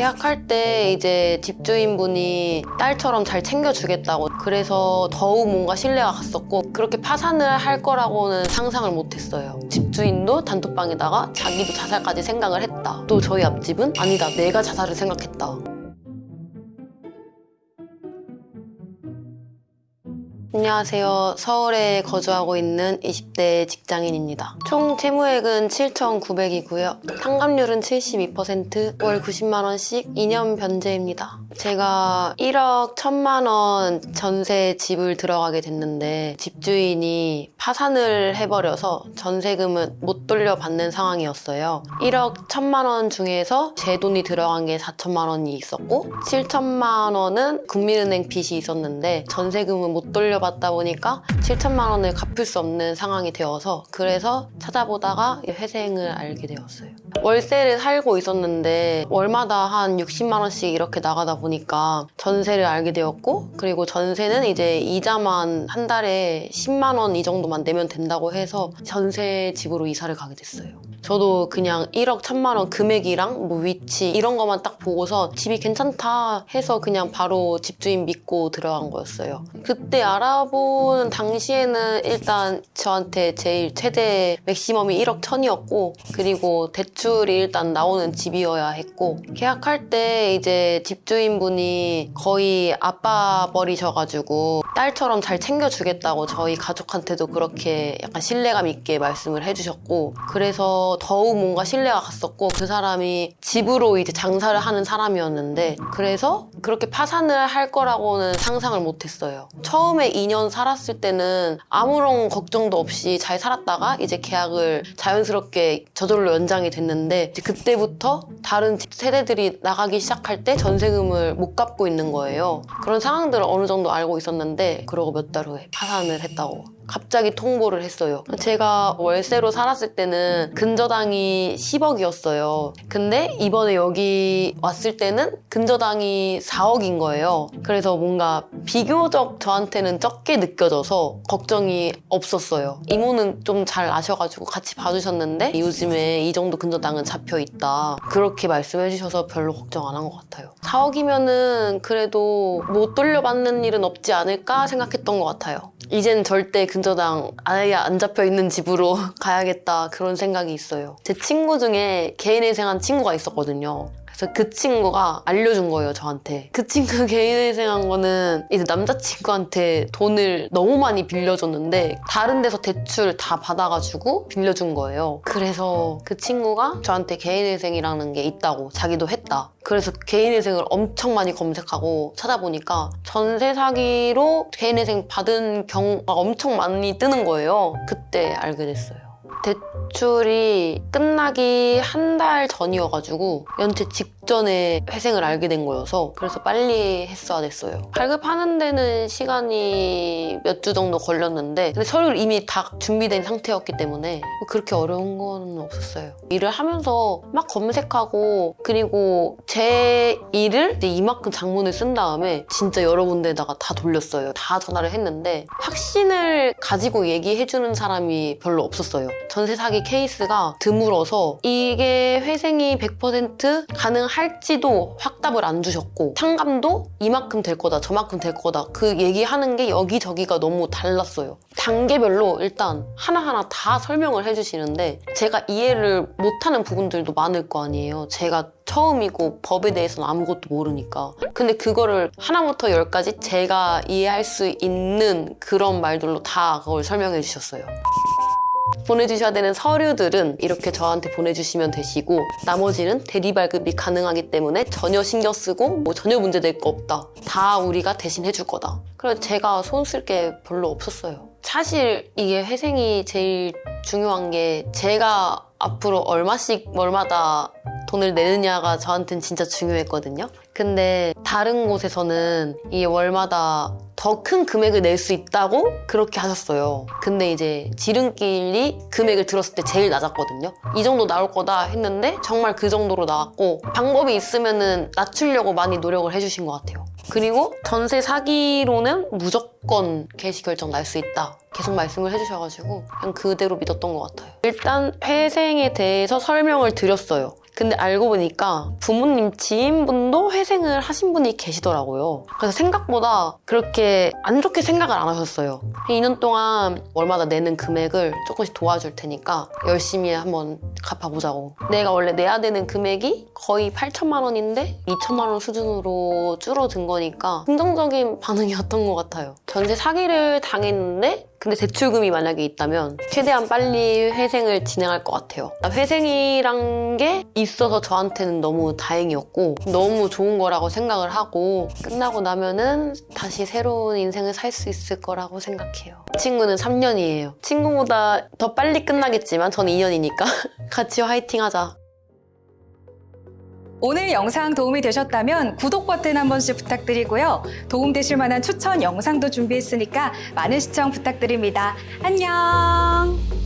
계약할 때 이제 집주인분이 딸처럼 잘 챙겨주겠다고 그래서 더욱 뭔가 신뢰가 갔었고 그렇게 파산을 할 거라고는 상상을 못했어요. 집주인도 단톡방에다가 자기도 자살까지 생각을 했다. 또 저희 앞집은 아니다 내가 자살을 생각했다. 안녕하세요. 서울에 거주하고 있는 20대 직장인입니다. 총 채무액은 7,900이고요. 상감률은 72%, 월 90만 원씩 2년 변제입니다. 제가 1억 1천만 원 전세 집을 들어가게 됐는데 집주인이 파산을 해버려서 전세금은 못 돌려받는 상황이었어요. 1억 1천만 원 중에서 제 돈이 들어간 게 4천만 원이 있었고 7천만 원은 국민은행 빚이 있었는데 전세금은 못 돌려받다 보니까 7천만 원을 갚을 수 없는 상황이 되어서 그래서 찾아보다가 이 회생을 알게 되었어요. 월세를 살고 있었는데 월마다 한 60만 원씩 이렇게 나가다 보니까 전세를 알게 되었고 그리고 전세는 이제 이자만 한 달에 10만 원 이 정도만 내면 된다고 해서 전세 집으로 이사를 가게 됐어요. 저도 그냥 1억 1천만 원 금액이랑 뭐 위치 이런 것만 딱 보고서 집이 괜찮다 해서 그냥 바로 집주인 믿고 들어간 거였어요. 그때 알아본 당시에는 일단 저한테 제일 최대 맥시멈이 1억 1천이었고 그리고 대출이 일단 나오는 집이어야 했고 계약할 때 이제 집주인분이 거의 아빠 버리셔가지고 딸처럼 잘 챙겨주겠다고 저희 가족한테도 그렇게 약간 신뢰감 있게 말씀을 해주셨고 그래서 더욱 뭔가 신뢰가 갔었고 그 사람이 집으로 이제 장사를 하는 사람이었는데 그래서 그렇게 파산을 할 거라고는 상상을 못했어요. 처음에 2년 살았을 때는 아무런 걱정도 없이 잘 살았다가 이제 계약을 자연스럽게 저절로 연장이 됐는데 그때부터 다른 집 세대들이 나가기 시작할 때 전세금을 못 갚고 있는 거예요. 그런 상황들을 어느 정도 알고 있었는데 그러고 몇 달 후에 파산을 했다고 갑자기 통보를 했어요. 제가 월세로 살았을 때는 근저당이 10억이었어요. 근데 이번에 여기 왔을 때는 근저당이 4억인 거예요. 그래서 뭔가 비교적 저한테는 적게 느껴져서 걱정이 없었어요. 이모는 좀 잘 아셔가지고 같이 봐주셨는데 요즘에 이 정도 근저당은 잡혀 있다. 그렇게 말씀해 주셔서 별로 걱정 안 한 것 같아요. 4억이면은 그래도 못 돌려받는 일은 없지 않을까 생각했던 것 같아요. 이젠 절대 근 저당 아예 안 잡혀 있는 집으로 가야겠다 그런 생각이 있어요. 제 친구 중에 개인회생한 친구가 있었거든요. 그 친구가 알려준 거예요, 저한테. 그 친구 개인회생한 거는 이제 남자친구한테 돈을 너무 많이 빌려줬는데 다른 데서 대출 다 받아가지고 빌려준 거예요. 그래서 그 친구가 저한테 개인회생이라는 게 있다고 자기도 했다. 그래서 개인회생을 엄청 많이 검색하고 찾아보니까 전세 사기로 개인회생 받은 경우가 엄청 많이 뜨는 거예요. 그때 알게 됐어요. 대출이 끝나기 한 달 전이어가지고 연체 직 전에 회생을 알게 된 거여서 그래서 빨리 했어야 됐어요. 발급하는 데는 시간이 몇 주 정도 걸렸는데 근데 서류를 이미 다 준비된 상태였기 때문에 그렇게 어려운 건 없었어요. 일을 하면서 막 검색하고 그리고 제 일을 이만큼 장문을 쓴 다음에 진짜 여러 군데다가 다 돌렸어요. 다 전화를 했는데 확신을 가지고 얘기해주는 사람이 별로 없었어요. 전세 사기 케이스가 드물어서 이게 회생이 100% 가능할 지도 확답을 안 주셨고 상감도 이만큼 될 거다 저만큼 될 거다 그 얘기하는 게 여기저기가 너무 달랐어요. 단계별로 일단 하나하나 다 설명을 해주시는데 제가 이해를 못하는 부분들도 많을 거 아니에요. 제가 처음이고 법에 대해서는 아무것도 모르니까. 근데 그거를 하나부터 열까지 제가 이해할 수 있는 그런 말들로 다 그걸 설명해 주셨어요 보내주셔야 되는 서류들은 이렇게 저한테 보내주시면 되시고 나머지는 대리 발급이 가능하기 때문에 전혀 신경 쓰고 뭐 전혀 문제 될 거 없다. 다 우리가 대신 해줄 거다. 그래서 제가 손 쓸 게 별로 없었어요. 사실 이게 회생이 제일 중요한 게 제가 앞으로 얼마씩 월마다 돈을 내느냐가 저한테는 진짜 중요했거든요. 근데 다른 곳에서는 이게 월마다 더 큰 금액을 낼 수 있다고 그렇게 하셨어요. 근데 이제 지름길이 금액을 들었을 때 제일 낮았거든요. 이 정도 나올 거다 했는데 정말 그 정도로 나왔고 방법이 있으면은 낮추려고 많이 노력을 해주신 것 같아요. 그리고 전세 사기로는 무조건 개시 결정 날 수 있다. 계속 말씀을 해주셔가지고 그냥 그대로 믿었던 것 같아요. 일단 회생에 대해서 설명을 드렸어요. 근데 알고 보니까 부모님 지인분도 회생을 하신 분이 계시더라고요. 그래서 생각보다 그렇게 안 좋게 생각을 안 하셨어요. 2년 동안 월마다 내는 금액을 조금씩 도와줄 테니까 열심히 한번 갚아보자고. 내가 원래 내야 되는 금액이 거의 8천만 원인데 2천만 원 수준으로 줄어든 거니까 긍정적인 반응이었던 것 같아요. 전세 사기를 당했는데 근데 대출금이 만약에 있다면 최대한 빨리 회생을 진행할 것 같아요. 회생이란 게 있어서 저한테는 너무 다행이었고 너무 좋은 거라고 생각을 하고 끝나고 나면은 다시 새로운 인생을 살 수 있을 거라고 생각해요. 친구는 3년이에요. 친구보다 더 빨리 끝나겠지만 저는 2년이니까 같이 화이팅 하자. 오늘 영상 도움이 되셨다면 구독 버튼 한 번씩 부탁드리고요. 도움 되실 만한 추천 영상도 준비했으니까 많은 시청 부탁드립니다. 안녕!